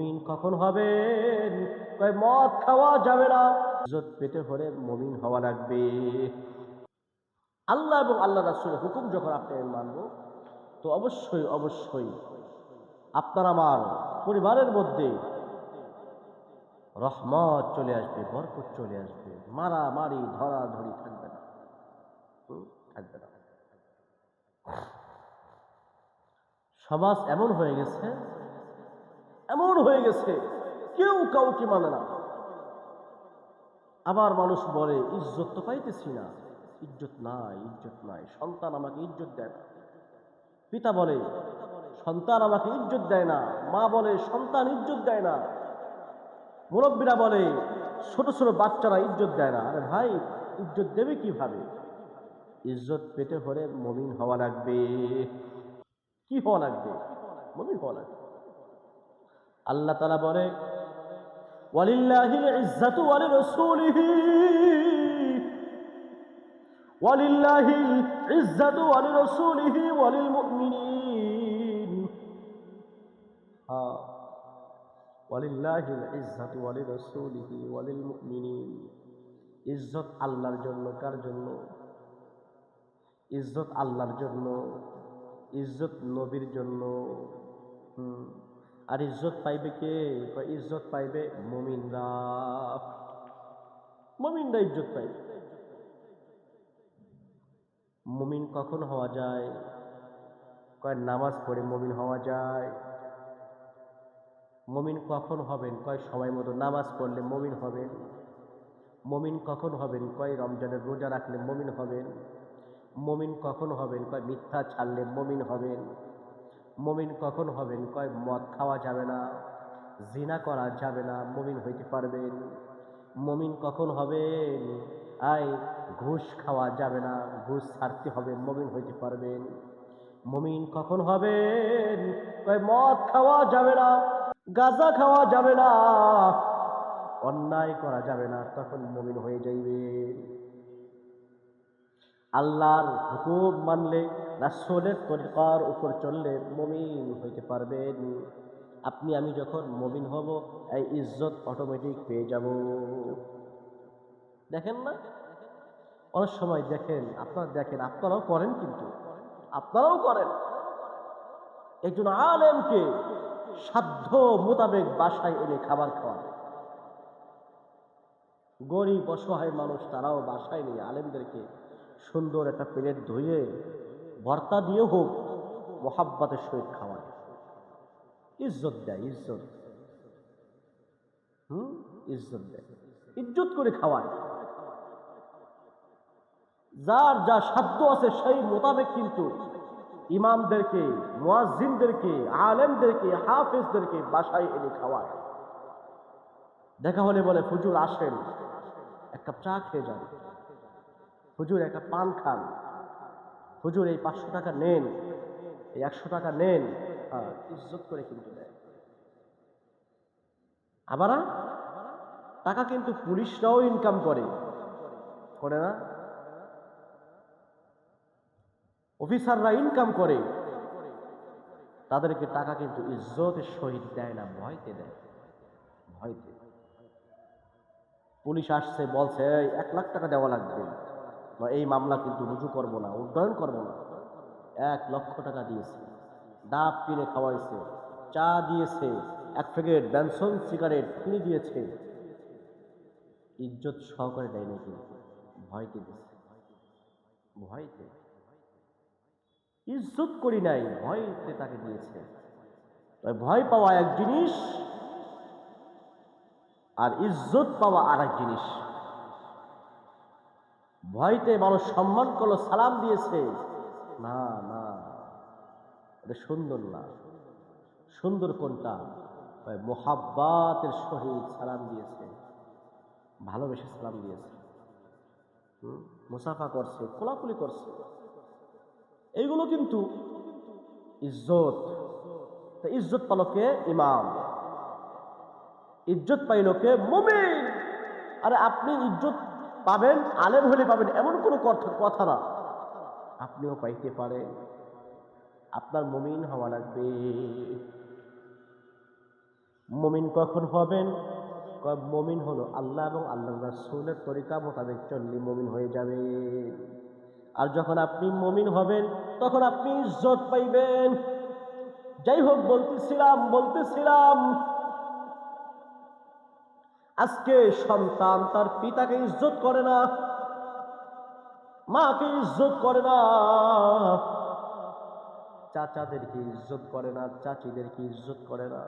মমিন কখন হবেন? কয়, মদ খাওয়া যাবে না। ইজ্জত পেতে হলে মমিন হওয়া লাগবে। আল্লাহ এবং আল্লাহ রাসুলের হুকুম যখন আপনি মানব, তো অবশ্যই অবশ্যই আপনার আমার পরিবারের মধ্যে রহমত চলে আসবে, বরকত চলে আসবে। মারামারি, ধরাধরি থাকবে না। থাকবে না। সমাজ এমন হয়ে গেছে এমন হয়ে গেছে, কেউ কাউকে মানে না। আবার মানুষ বলে, ইজ্জত তো পাইতেছি না। ইজ্জত নাই ইজ্জত নাই, সন্তান আমাকে ইজ্জত দেয় না। পিতা বলে, সন্তান আমাকে ইজ্জত দেয় না। মা বলে, সন্তান ইজ্জত দেয় না। মুরব্বীরা বলে, ছোট ছোট বাচ্চারা ইজ্জত দেয় না। আরে ভাই, ইজ্জত দেবে কীভাবে? ইজ্জত পেতে হলে মমিন হওয়া লাগবে। কি হওয়া লাগবে? মমিন হওয়া লাগবে। আল্লাহ তালা বলে ওয়ালিল্লাহিল ইজ্জাতু ওয়ালি রাসূলিহি ওয়ালিল্লাহিল ইজ্জাতু ওয়ালি রাসূলিহি ওয়ালিল মুমিনিন হ্যাঁ ওয়ালিল্লাহিল ইজ্জাতু ওয়ালি রাসূলিহি ইজ্জত আল্লাহর জন্য কার জন্য? ইজ্জত আল্লাহর জন্য। ইজ্জত নবীর জন্য। হুম। আর ইজ্জত পাইবে কে? ইজ্জত পাইবে মমিনরা। মমিনরা ইজ্জত পাইবে মমিন কখন হওয়া যায়? কয়, নামাজ পড়ে মমিন হওয়া যায়। মমিন কখন হবেন? কয়, সময় মতো নামাজ পড়লে মমিন হবেন। মমিন কখন হবেন? কয়, রমজানের রোজা রাখলে মমিন হবেন। মমিন কখন হবেন? কয়, মিথ্যা ছাড়লে মমিন হবেন। মুমিন কখন হবেন? কয়, মদ খাওয়া যাবে না, জিনা করা যাবে না, মমিন হইতে পারবেন। মমিন কখন হবেন? আই ঘুষ খাওয়া যাবে না, ঘুষ ছাড়তে হবে, মমিন হইতে পারবেন। মমিন কখন হবেন? কয়, মদ খাওয়া যাবে না, গাঁজা খাওয়া যাবে না, অন্যায় করা যাবে না, তখন মমিন হয়ে যাইবে। আল্লাহর হুকুম মানলে রাসূলের তরিকার উপর চললে মমিন হইতে পারবেন। আপনি, আমি যখন মমিন হব, এই ইজ্জত অটোমেটিক পেয়ে যাব। দেখেন না? অনেক সময় দেখেন, আপনারা দেখেন, আপনারাও করেন কিন্তু, আপনারাও করেন। একজন আলেমকে সাধ্য মোতাবেক বাসায় এনে খাবার খাওয়ান। গরিব, অসহায় মানুষ, তারাও বাসায় নিয়ে আলেমদেরকে সুন্দর একটা প্লেট ধুয়ে ভর্তা দিয়ে হোক, মোহাব্বতের সহিত খাওয়ায়। ইজ্জত দেয়, ইজ্জত। হুম? ইজ্জত দেয়। ইজ্জত করে খাওয়ায়। যার যা সাধ্য আছে সেই মোতাবেক কিন্তু ইমামদেরকে, মুয়াজ্জিনদেরকে, আলেমদেরকে, হাফেজদেরকে বাসায় এনে খাওয়ায়। দেখা হলে বলে, হুজুর আসেন, এক কাপ চা খেয়ে যান। হুজুর একটা পান খান। হুজুর, এই পাঁচশো টাকা নেন। এই একশো টাকা নেন। হ্যাঁ ইজ্জত করে কিন্তু দেয়। আবার টাকা কিন্তু পুলিশরাও ইনকাম করে। করে না? অফিসাররা ইনকাম করে। তাদেরকে টাকা কিন্তু ইজ্জতের সহিত দেয় না, ভয়তে দেয়। ভয়তে। পুলিশ আসছে, বলছে এক লাখ টাকা দেওয়া লাগবে। এই মামলা কিন্তু রুজু করব না উদ্যয়ন করব না। এক লক্ষ টাকা দিয়েছে, ডাব কিনে খাওয়াইছে, চা দিয়েছে, এক প্যাকেট ব্যানসন সিগারেট কিনে দিয়েছে। ইজ্জত সহকারে দেয় না কিন্তু ভয়তে দিয়েছে ভয়তে ইজ্জত করি নাই, ভয়তে তাকে দিয়েছে। ভয় পাওয়া এক জিনিস, আর ইজ্জত পাওয়া আর এক জিনিস। ভয়তে মানুষ সম্মান করল, সালাম দিয়েছে। না না, এটা সুন্দর না। সুন্দর কোনটা? মোহাব্বাতের সহিত সালাম দিয়েছে। ভালোবেসে সালাম দিয়েছে? মুসাফা করছে কোলাকুলি করছে। এইগুলো কিন্তু ইজ্জত। ইজ্জত পালকে ইমাম। ইজ্জত পাইল কে? মুমিন। আরে আপনি ইজ্জত পাবেন, আলেম হলে পাবেন, এমন কোনো কথা- না। আপনিও পাইতে পারেন। আপনার মমিন হওয়া লাগবে। মমিন কখন হবেন? মমিন হলো আল্লাহ এবং আল্লাহ রাসূলের তরিকা মোতাবেক চললে মমিন হয়ে যাবে। আর যখন আপনি মমিন হবেন, তখন আপনি ইজ্জত পাইবেন। যাই হোক, বলতেছিলাম বলতেছিলাম আজকে সন্তান তার পিতাকে ইজ্জত করে না, মাকে ইজ্জত করে না, চাচাদেরকে ইজ্জত করে না, চাচিদেরকে ইজ্জত করে না,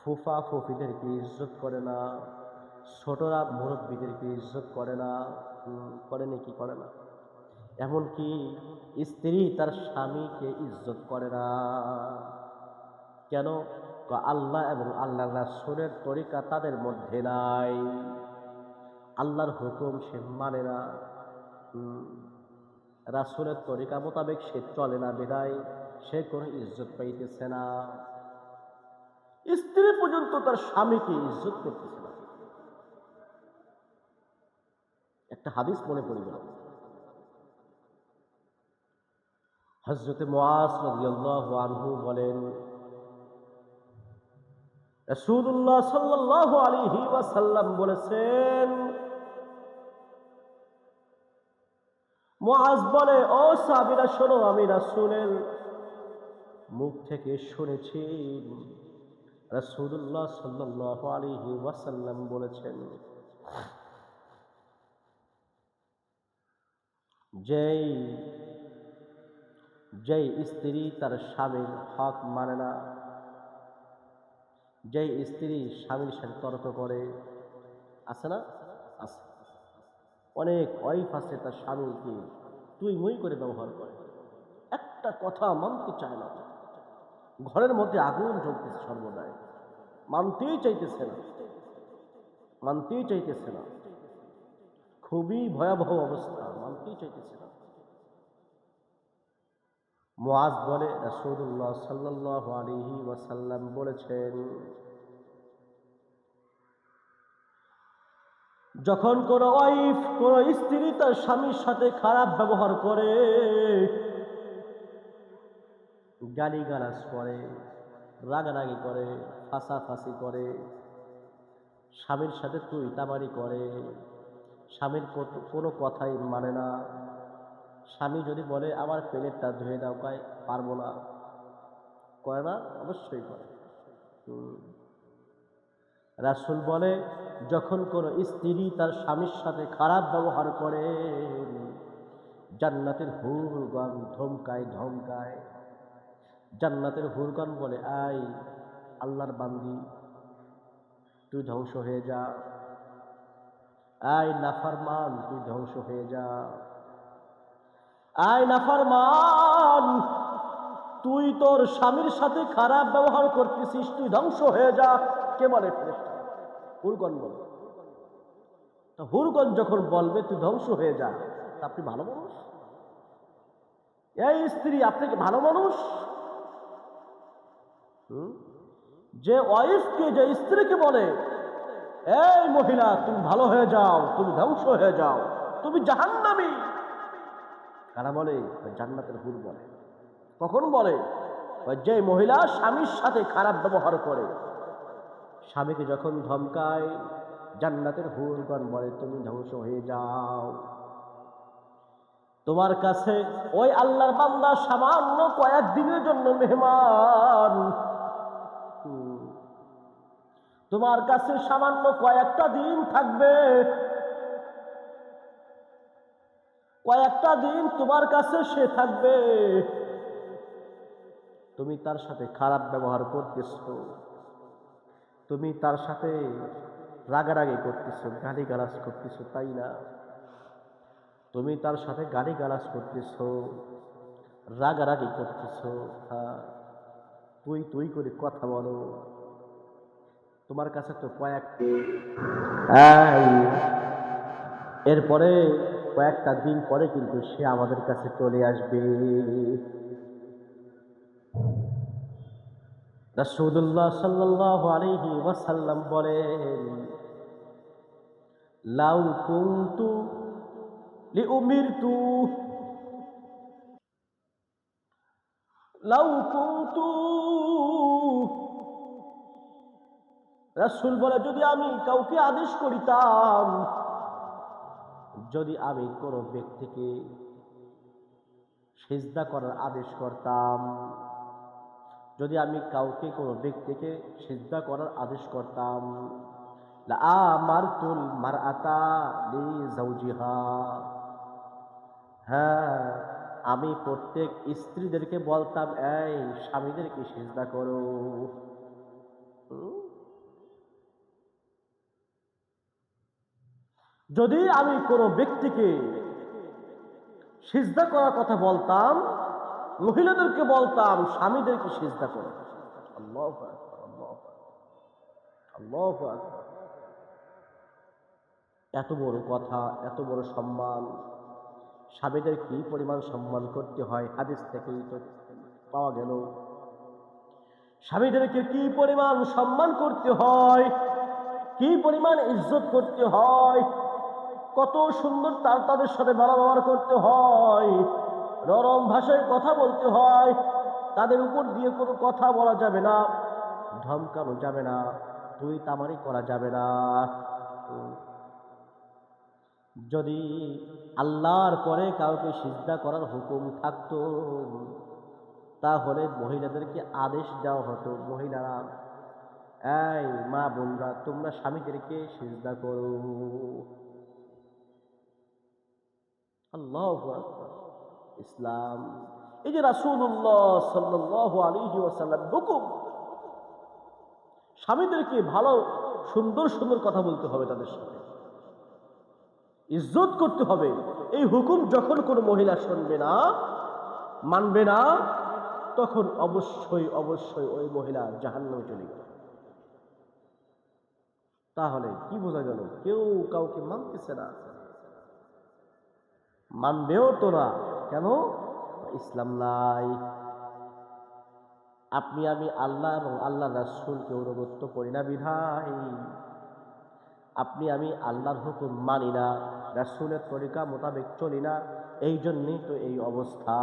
ফুফা ফুফিদেরকে ইজ্জত করে না, ছোটরা মুরব্বীদেরকে ইজ্জত করে না করে নাকি করে না? এমনকি স্ত্রী তার স্বামীকে ইজ্জত করে না। কেন? আল্লাহ এবং আল্লাহ রাসূলের তরিকা তাদের মধ্যে নাই। আল্লাহর হুকুম সে মানে না। রাসূলের তরিকা মোতাবেক সে চলে না বিদায় সে কোনো ইজ্জত পাইতেছে না। স্ত্রী পর্যন্ত তার স্বামীকে ইজ্জত করতেছে না। একটা হাদিস মনে পড়ে গেল। হজরতে মোয়াজ রাদিয়াল্লাহু আনহু বলেন রাসূলুল্লাহ সাল্লাল্লাহু আলাইহি ওয়াসাল্লাম বলেছেন, মুআজ বলে, ও সাহাবীরা, শোনো, আমি রাসূলের মুখ থেকে শুনেছি। রাসূলুল্লাহ সাল্লাল্লাহু আলাইহি ওয়াসাল্লাম বলেছেন, যেই যেই স্ত্রী তার স্বামীর হক মানে না যেই স্ত্রী স্বামীর সাথে তর্ক করে, আছে না? আছে। অনেক ওয়াইফ আছে তার স্বামীকে তুই মুই করে ব্যবহার করে। একটা কথা মানতে চায় না। ঘরের মধ্যে আগুন জ্বলতেছে সর্বদাই। মানতেই চাইতেছে না। মানতেই চাইতেছে না। খুবই ভয়াবহ অবস্থা। মানতেই চাইতেছে না। মুআজ বলে, রাসূলুল্লাহ সাল্লাল্লাহু আলাইহি ওয়াসাল্লাম বলেছেন, যখন কোন ওয়াইফ, কোন স্ত্রী তার স্বামীর সাথে খারাপ ব্যবহার করে, গালিগালাজ করে, রাগারাগি করে, ফাঁসাফাঁসি করে, স্বামীর সাথে তুই তামারি করে, স্বামীর কোনো কথাই মানে না স্বামী যদি বলে, আমার প্লেটটা ধুয়ে দাও, কয়, পারব না। করে না অবশ্যই করে। রাসূল বলে, যখন কোনো স্ত্রী তার স্বামীর সাথে খারাপ ব্যবহার করে, জান্নাতের হুরগণ ধমকায় ধমকায়। জান্নাতের হুরগণ বলে আই আল্লাহর বান্দি, তুই ধ্বংস হয়ে যা। আয়, নাফারমান, তুই ধ্বংস হয়ে যা। আয় নাফারমান তুই তোর স্বামীর সাথে খারাপ ব্যবহার করতেছিস, তুই ধ্বংস হয়ে যা। কে বলে ফেরেশতা? হুরগণ বলে। তা হুরগণ যখন বলবে, তুই ধ্বংস হয়ে যা, তা আপনি ভালো মানুষ? এই স্ত্রী, আপনি কি ভালো মানুষ? যে ওয়াইফকে, যে স্ত্রীকে বলে, এই মহিলা, তুমি ভালো হয়ে যাও, তুমি ধ্বংস হয়ে যাও, তুমি জাহান্নামী। কারা বলে? জান্নাতের হুর বলে। কখন বলে? যে মহিলা স্বামীর সাথে খারাপ ব্যবহার করে। স্বামীকে যখন ধমকায়, জান্নাতের হুরগণ বলে, তুমি ধ্বংস হয়ে যাও। তোমার কাছে ওই আল্লাহর বান্দা সামান্য কয়েকদিনের জন্য মেহমান। হুম। তোমার কাছে সামান্য কয়েকটা দিন থাকবে। কয়েকটা দিন তোমার কাছে সে থাকবে। তুমি তার সাথে খারাপ ব্যবহার করতেছ। তুমি তার সাথে রাগারাগি করতেছ গালি গালাজ করতেছ তাই না? তুমি তার সাথে গালি গালাজ করতেছ রাগারাগি করতেছ। হ্যাঁ তুই তুই করে কথা বলো। তোমার কাছে তো কয়েকটি এই, এরপরে কয়েকটা দিন পরে কিন্তু সে আমাদের কাছে চলে আসবে। রাসূলুল্লাহ সাল্লাল্লাহু আলাইহি ওয়াসাল্লাম বলেন, লাউ কুনতু লিউমিরতু। লাউ কুনতু। রাসূল বলে, যদি আমি কাউকে আদেশ করিতাম যদি আমি কোনো ব্যক্তিকে সেজদা করার আদেশ করতাম, যদি আমি কাউকে কোনো ব্যক্তিকে সেজদা করার আদেশ করতাম আমারতুল মারআতা লি জাওজিহা হ্যাঁ আমি প্রত্যেক স্ত্রীদেরকে বলতাম, এই স্বামীদেরকে সেজদা করো হুম? যদি আমি কোনো ব্যক্তিকে সিজদা করার কথা বলতাম, মহিলাদেরকে বলতাম, স্বামীদেরকে সিজদা করো। এত বড় কথা, এত বড় সম্মান। স্বামীদের কি পরিমাণ সম্মান করতে হয়? হাদিস থেকেই তো পাওয়া গেল। স্বামীদেরকে কি পরিমাণ সম্মান করতে হয়? কি পরিমাণ ইজ্জত করতে হয়? কত সুন্দর তার তাদের সাথে ভালো ব্যবহার করতে হয়, নরম ভাষায় কথা বলতে হয়, তাদের উপর দিয়ে কোনো কথা বলা যাবে না, ধমকানো যাবে না, তুই তামারি করা যাবে না। যদি আল্লাহর পরে কাউকে সিজদা করার হুকুম থাকতো, তাহলে মহিলাদেরকে আদেশ দেওয়া হতো, মহিলারা, এই মা বোনরা, তোমরা স্বামীদেরকে সিজদা করো। আল্লাহ ইসলাম। এই যে রাসূলুল্লাহ সাল্লাল্লাহু আলাইহি ওয়াসাল্লাম হুকুম স্বামীদেরকে ভালো, সুন্দর সুন্দর কথা বলতে হবে তাদের সাথে। ইজ্জত করতে হবে। এই হুকুম যখন কোনো মহিলা শুনবে না, মানবে না, তখন অবশ্যই অবশ্যই ওই মহিলা জাহান্নামে চলে গেল। তাহলে কি বোঝা গেল? কেউ কাউকে মানতেছে না। মানবেও তো না। কেন? ইসলাম নাই। আপনি, আমি আল্লাহ এবং আল্লাহ রাসুলকে অনুগত্য করি না বিধাই আপনি, আমি আল্লাহর হুকুম মানি না, রাসুলের তরিকা মোতাবেক চলি না। এই জন্যই তো এই অবস্থা।